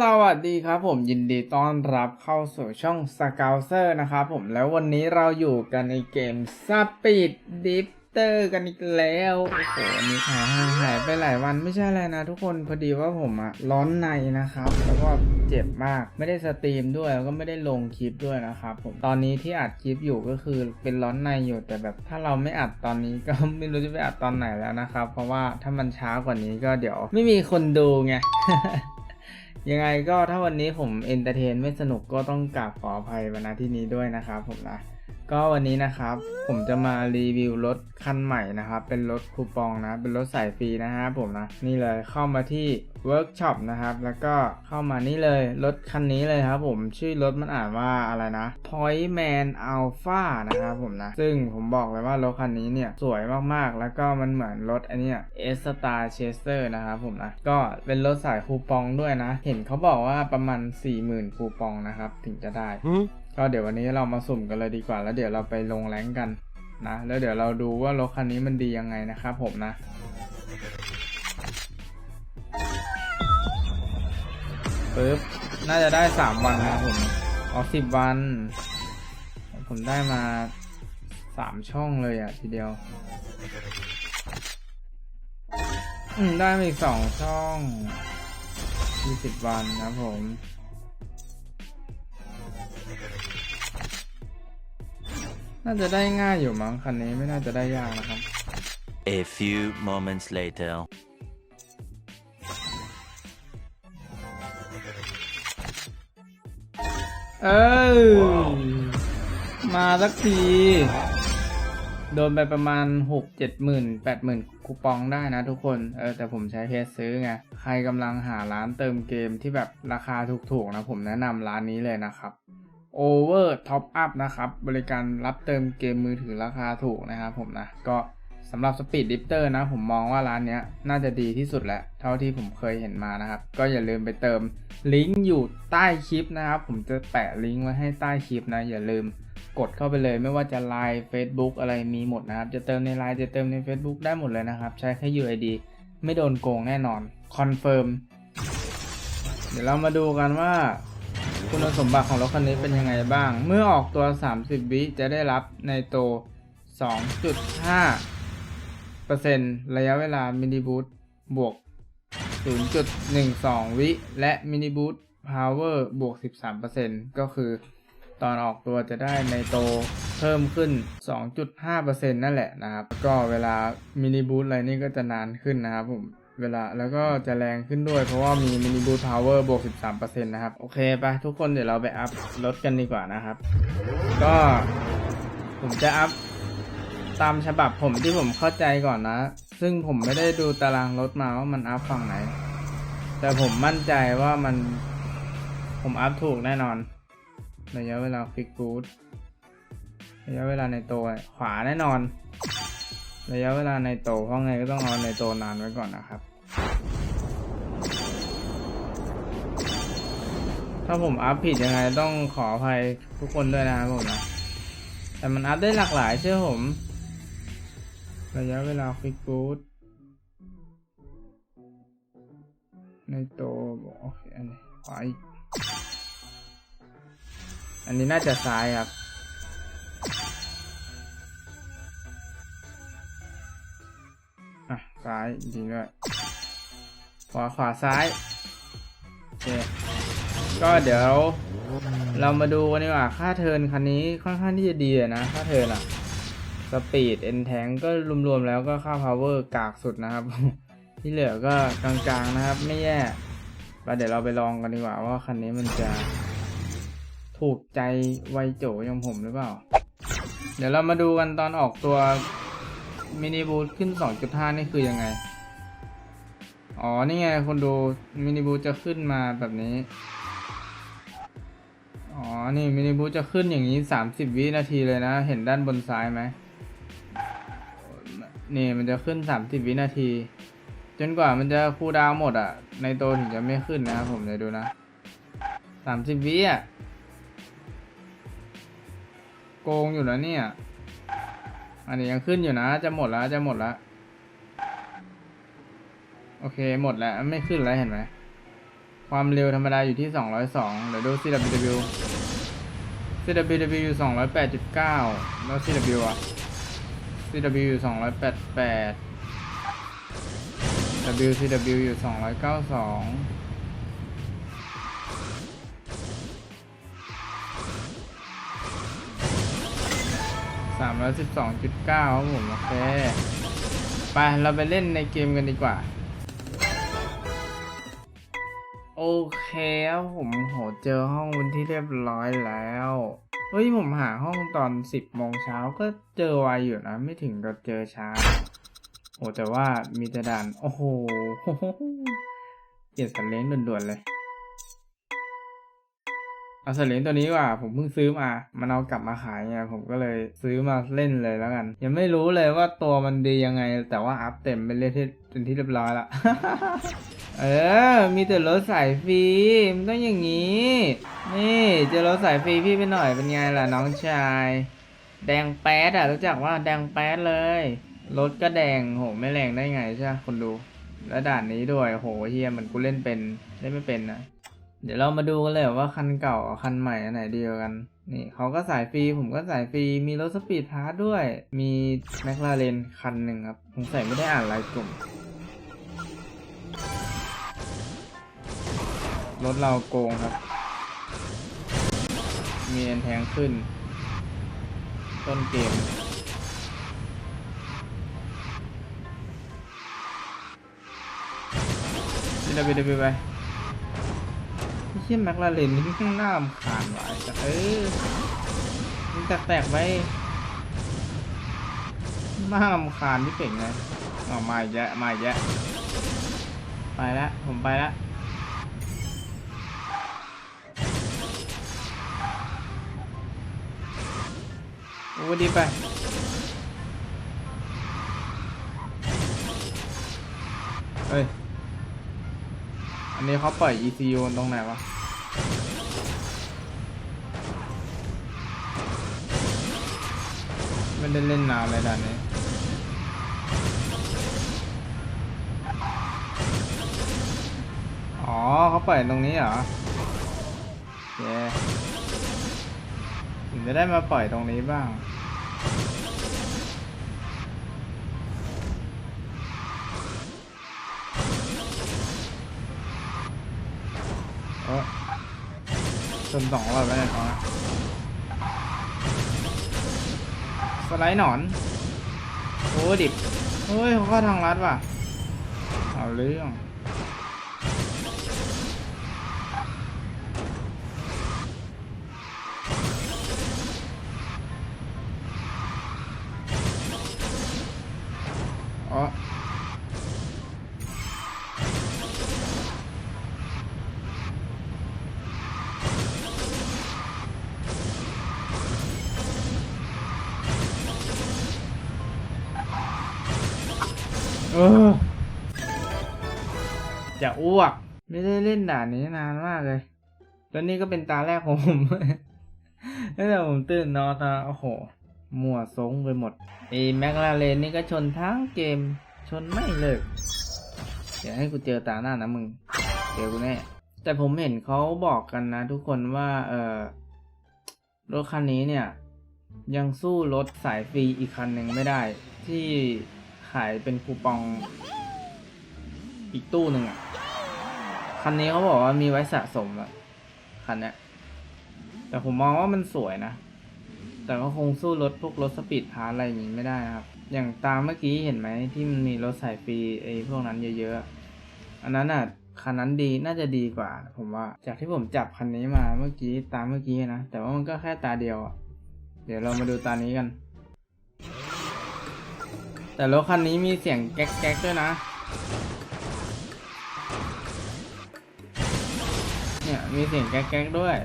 สวัสดีครับผมยินดีต้อนรับเข้าสู่ช่อง s c o u t e r นะครับผมแล้ววันนี้เราอยู่กันในเกม Speed Drifter กันอีกแล้วโอ้โหอันนี้หายหายไปหลายวันไม่ใช่อะไรนะทุกคนพอดีว่าผมอะร้อนในนะครับ แล้วก็เจ็บมากไม่ได้สตรีมด้วยแล้วก็ไม่ได้ลงคลิปด้วยนะครับผมตอนนี้ที่อัดคลิปอยู่ก็คือเป็นร้อนในอยู่แต่แบบถ้าเราไม่อัดตอนนี้ก็ไม่รู้จะไปอัดตอนไหนแล้วนะครับ เพราะว่าถ้ามันช้ากว่านี้ก็เดี๋ยวไม่มีคนดูไง ยังไงก็ถ้าวันนี้ผมเอนเตอร์เทนไม่สนุกก็ต้องกราบขออภัยมาณที่นี้ด้วยนะครับผมนะ ก็วันนี้นะครับผมจะมารีวิวรถคันใหม่นะครับ เป็นรถคูปองนะ เป็นรถสายฟรีนะฮะผมนะนี่เลยเข้ามาที่เวิร์กช็อปนะครับ แล้วก็เข้ามานี่เลยรถคันนี้เลยครับผมชื่อรถมันอ่านว่าอะไรนะ Point Man Alpha นะครับผมนะ ซึ่งผมบอกเลยว่ารถคันนี้เนี่ย สวยมากๆ แล้วก็มันเหมือนรถอันเนี้ย S Star Chaser นะครับผมนะ ก็เป็นรถสายคูปองด้วยนะ เห็นเขาบอกว่าประมาณ40,000คูปองนะครับ ถึงจะได้ ก็เดี๋ยววันนี้เรามาสุ่มกันเลยดีกว่า แล้วเดี๋ยวเราไปลงแรงกันนะ แล้วเดี๋ยวเราดูว่ารถคันนี้มันดียังไงนะครับผมนะปึ๊บน่าจะได้สามวันนะผมอ๋อสิบวัน ผมได้มาสามช่องเลยอะทีเดียว อืม ได้มาอีกสองช่องยี่สิบวันนะผม น่าจะได้ง่ายอยู่มั้งคันนี้ไม่น่าจะได้ยากนะครับ A few moments later. เออมาสักที โดนไปประมาณหกเจ็ดหมื่นแปดหมื่นคูปองได้นะทุกคน เออแต่ผมใช้เพจซื้อไง ใครกำลังหาร้านเติมเกมที่แบบราคาถูกๆนะผมแนะนำร้านนี้เลยนะครับ Over Top Up นะครับ บริการรับเติมเกมมือถือราคาถูกนะครับผมนะ ก็สำหรับ Speed d i f t e r นะ ผมมองว่าร้านนี้น่าจะดีที่สุดแหละเท่าที่ผมเคยเห็นมานะครับ ก็อย่าลืมไปเติมลิงก์อยู่ใต้คลิปนะครับ ผมจะแปะลิงก์ไว้ให้ใต้คลิปนะ อย่าลืมกดเข้าไปเลยไม่ว่าจะ Line Facebook อะไรมีหมดนะครับ จะเติมใน Line จะเติมใน Facebook ได้หมดเลยนะครับ ใช้แค่ UID ไม่โดนโกงแน่นอนคอนเฟิร์มเดี๋ยวเรามาดูกันว่า คุณสมบัติของรถคันนี้เป็นยังไงบ้าง เมื่อออกตัว 30 วิจะได้รับในโต 2.5ระยะเวลามินิบูตบวก 0.12 วิ และมินิบูตพาวเวอร์บวก 13%ก็คือตอนออกตัวจะได้ในโตเพิ่มขึ้น 2.5%นั่นแหละนะครับ ก็เวลามินิบูตอะไรนี่ก็จะนานขึ้นนะครับผม เวลาแล้วก็จะแรงขึ้นด้วยเพราะว่ามีมินิบูทพาวเวอร์บวก 13%นะครับ โอเคไปทุกคนเดี๋ยวเราไปอัพรถกันดีกว่านะครับ ก็ผมจะอัพตามฉบับผมที่ผมเข้าใจก่อนนะ ซึ่งผมไม่ได้ดูตารางรถมาว่ามันอัพฝั่งไหน แต่ผมมั่นใจว่ามันผมอัพถูกแน่นอน ระยะเวลาคลิกบูทระยะเวลาในตัวขวาแน่นอน ระยะเวลาในโตเพราะไงก็ต้องเอาในโตนานไว้ก่อนนะครับ ถ้าผมอัพผิดยังไงต้องขออภัยทุกคนด้วยนะครับผมนะ แต่มันอัพได้หลากหลายเชื่อผม ระยะเวลาคลิกบูทในโตโอเคอันนี้ขวาอีกอันนี้น่าจะซ้ายครับ ซ้ายจริงด้วยขวาขวาซ้ายโอเคก็เดี๋ยวเรามาดูกันดีกว่าค่าเทินคันนี้ค่อนข้างที่จะดีอะนะ ค่าเทินอะสปีดเอ็นแทงก็รวมๆแล้วก็ค่าพาวเวอร์กากสุดนะครับ ที่เหลือก็กลางๆนะครับ ไม่แย่ปเดี๋ยวเราไปลองกันดีกว่าว่าคันนี้มันจะถูกใจไวโจอย่างผมหรือเปล่า เดี๋ยวเรามาดูกันตอนออกตัว มินิบูทขึ้น 2.5 นี่คือยังไง อ๋อ นี่ไงคนดูมินิบูทจะขึ้นมาแบบนี้ อ๋อ นี่มินิบูทจะขึ้นอย่างนี้ 30 วินาทีเลยนะ เห็นด้านบนซ้ายไหม นี่มันจะขึ้น 30 วินาที จนกว่ามันจะคูลดาวหมดอะ ในโตถึงจะไม่ขึ้นนะครับผมเดี๋ยวดูนะ 30 วิอะ โกงอยู่แล้วเนี่ย อันนี้ยังขึ้นอยู่นะ จะหมดแล้วจะหมดแล้ว โอเคหมดแล้วไม่ขึ้นแล้วเห็นไหม ความเร็วธรรมดาอยู่ที่ 202เดี๋ยวดู CWW CWW อยู่208.9 แล้ว CW อะ CW อยู่288 WCW อยู่292 สามร้อยสิบสองจุดเก้าครับผมโอเค ไป เราไปเล่นในเกมกันดีกว่า โอเคครับผมโหเจอห้องวันที่เรียบร้อยแล้วเฮ้ยผมหาห้องตอนสิบโมงเช้าก็เจอไวอยู่นะ ไม่ถึงกับเจอช้าโหแต่ว่ามีแต่ด่าน โอ้โหเปลี่ยนสัตว์เลี้ยงด่วนๆเลย เอาสลี้ยงตัวนี้ว่าผมเพิ่งซื้อมา มันเอากลับมาขายไงผมก็เลยซื้อมาเล่นเลยแล้วกัน ยังไม่รู้เลยว่าตัวมันดียังไง แต่ว่าอัพเต็มเป็นเรียที่เป็นที่เรียบร้อยละ เออ มีแต่รถสายฟรีมันต้องอย่างนี้ นี่เจอรถสายฟรีพี่ไปหน่อยเป็นไงล่ะน้องชาย แดงแป๊ดอะรู้จักว่าแดงแป๊ดเลย รถก็แดงโหไม่แรงได้ไงใช่คนดู แล้วด่านนี้ด้วยโหเฮียเหมือนกูเล่นเป็นเล่นไม่เป็นนะ เดี๋ยวเรามาดูกันเลยว่าคันเก่ากับคันใหม่อันไหนดีกว่ากัน นี่เขาก็สายฟรีผมก็สายฟรีมีรถสปีดพาร์ทด้วย มีแมคลาเรนคันหนึ่งครับผมใส่ไม่ได้อ่านรายกลุ่ม รถเราโกงครับ มีเอ็นแทงขึ้น ต้นเกมดีดบไปไอ้ เชี่แม็กลาเรนนี่ข้างหน้ารำคาญว่ะไอ้สัสเออมันแตกๆไปน่ารำคาญที่เป่งไงอ๋อมาแล้วมาแล้วไปแล้วผมไปแล้วโอ้ดีไปเฮ้ย อันนี้เขาปล่อย ECU ตรงไหนวะ ไม่ได้เล่นนานเลยด่านนี้อ๋อเขาปล่อยตรงนี้เหรอโอเคผมจะได้มาปล่อยตรงนี้บ้าง จนสองรอบแล้วเนี่ยเขานะสไลด์หนอน โอ้ดิบเฮ้ยเขาเข้าทางรัดว่ะ เอาเรื่อง เออจะอ้วก ไม่ได้เล่นด่านนี้นานมากเลย แล้วนี่ก็เป็นตาแรกของผมตั้งแต่ผมตื่นนอนนะโอ้โห มั่วซงไปหมดไอ้แม็กลาเรนนี่ก็ชนทั้งเกม ชนไม่เลิก เดี๋ยวให้กูเจอตาหน้านะมึงเจอกูแน่ แต่ผมเห็นเขาบอกกันนะทุกคนว่า เออรถคันนี้เนี่ย ยังสู้รถสายฟรีอีกคันหนึ่งไม่ได้ที่ ขายเป็นคูปองอีกตู้หนึ่งอะ คันนี้เขาบอกว่ามีไว้สะสมอะคันเนี้ยแต่ผมมองว่ามันสวยนะ แต่ก็คงสู้รถพวกรถสปีดพาร์อะไรอย่างนี้ไม่ได้นะครับ อย่างตามเมื่อกี้เห็นไหมที่มันมีรถสายฟรีไอ้พวกนั้นเยอะๆ อันนั้นอะคันนั้นดีน่าจะดีกว่า ผมว่า จากที่ผมจับคันนี้มาเมื่อกี้ตามเมื่อกี้นะ แต่ว่ามันก็แค่ตาเดียวอะเดี๋ยวเรามาดูตานี้กัน แต่รถคันนี้มีเสียงแก๊กๆด้วยนะ เนี่ยมีเสียงแก๊กๆด้วย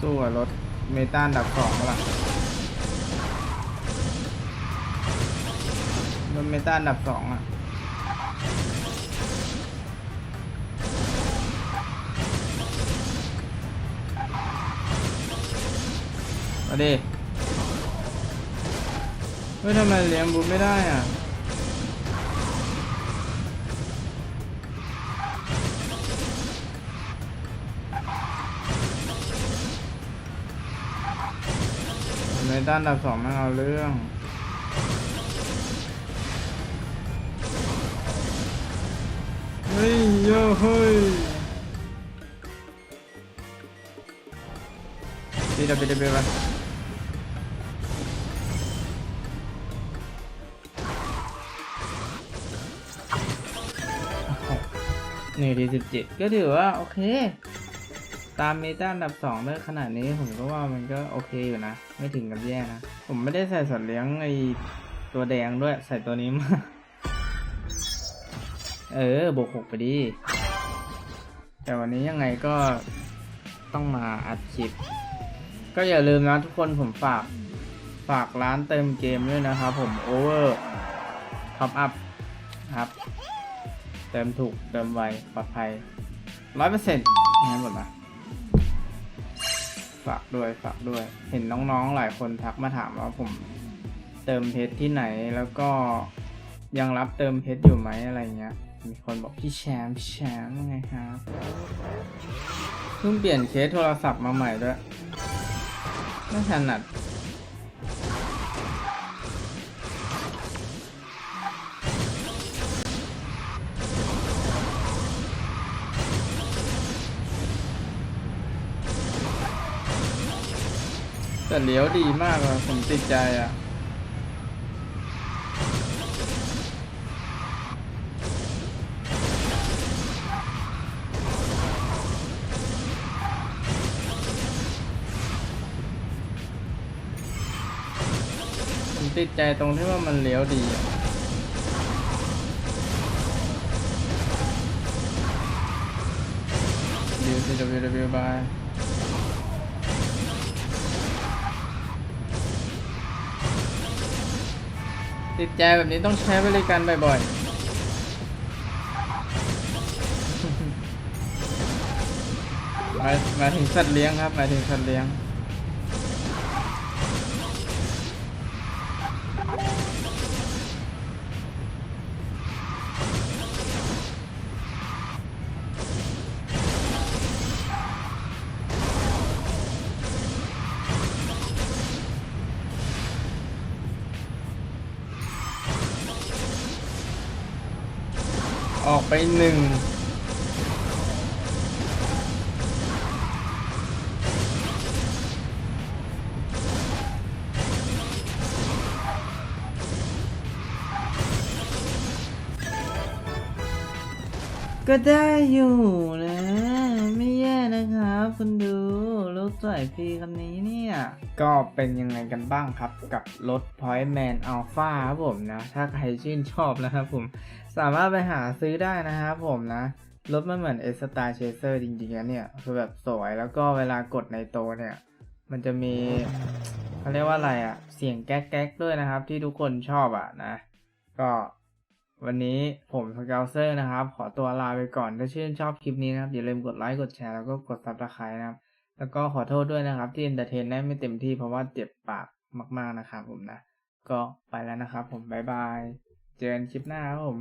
สู้กับรถเมตาอันดับสองปะล่ะ เมตาอันดับสองอะมาดิเฮ้ยทำไมเลี้ยงบูไม่ได้อะเในด้านดับสองไม่เอาเรื่อง เฮ้ยโยเฮ้ยดีดับเบิลดับเบิลวันนี่ดีสิบเจ็ดก็ถือว่า โอเค ตามเมตาอันดับสองได้ขนาดนี้ผมก็ว่ามันก็โอเคอยู่นะ ไม่ถึงกับแย่นะ ผมไม่ได้ใส่สัตว์เลี้ยงไอตัวแดงด้วยใส่ตัวนี้มา เออบวกหกไปดี แต่วันนี้ยังไงก็ต้องมาอัดคลิป ก็อย่าลืมนะทุกคนผมฝากฝากร้านเติมเกมด้วยนะครับผม Over Top Up ครับ เติมถูก เติมไว ปลอดภัยร้อยเปอร์เซ็นต์งั้นหมดละฝากด้วยฝากด้วย เห็นน้องๆหลายคนทักมาถามว่าผมเติมเพชรที่ไหนแล้วก็ยังรับเติมเพชรอยู่ไหมอะไรเงี้ย มีคนบอกพี่แชมป์พี่แชมป์ไงครับเพิ่งเปลี่ยนเคสโทรศัพท์มาใหม่ด้วยไม่ถนัดแต่เลี้ยวดีมากอะผมติดใจอะ ติดใจตรงที่ว่ามันเลี้ยวดีอะดิวซีดวิวบายติดใจแบบนี้ต้องใช้บริการบ่อยๆหมายหมายถึงสัตว์เลี้ยงครับหมายถึงสัตว์เลี้ยง ไปหนึ่งก็ได้อยู่นะ ไม่แย่นะครับคุณดูรถสายฟรีคันนี้เนี่ย ก็เป็นยังไงกันบ้างครับกับรถ Point Man Alpha ครับผมนะ ถ้าใครชื่นชอบนะครับผม สามารถไปหาซื้อได้นะครับผมนะ รถมันเหมือน S Star Chaser จริงๆนะเนี่ย คือแบบสวยแล้วก็เวลากดในโตเนี่ย มันจะมีเขาเรียกว่าอะไรอะเสียงแก๊กๆด้วยนะครับ ที่ทุกคนชอบอะนะ ก็วันนี้ผมสเกลเซอร์นะครับ ขอตัวลาไปก่อนถ้าชื่นชอบคลิปนี้นะครับ อย่าลืมกดไลค์กดแชร์แล้วก็กด subscribe นะครับ แล้วก็ขอโทษด้วยนะครับ ที่เอนเตอร์เทนได้ไม่เต็มที่เพราะว่าเจ็บปากมาก ๆนะครับผมนะ ก็ไปแล้วนะครับผม บ๊ายบาย เจอกันคลิปหน้าครับผม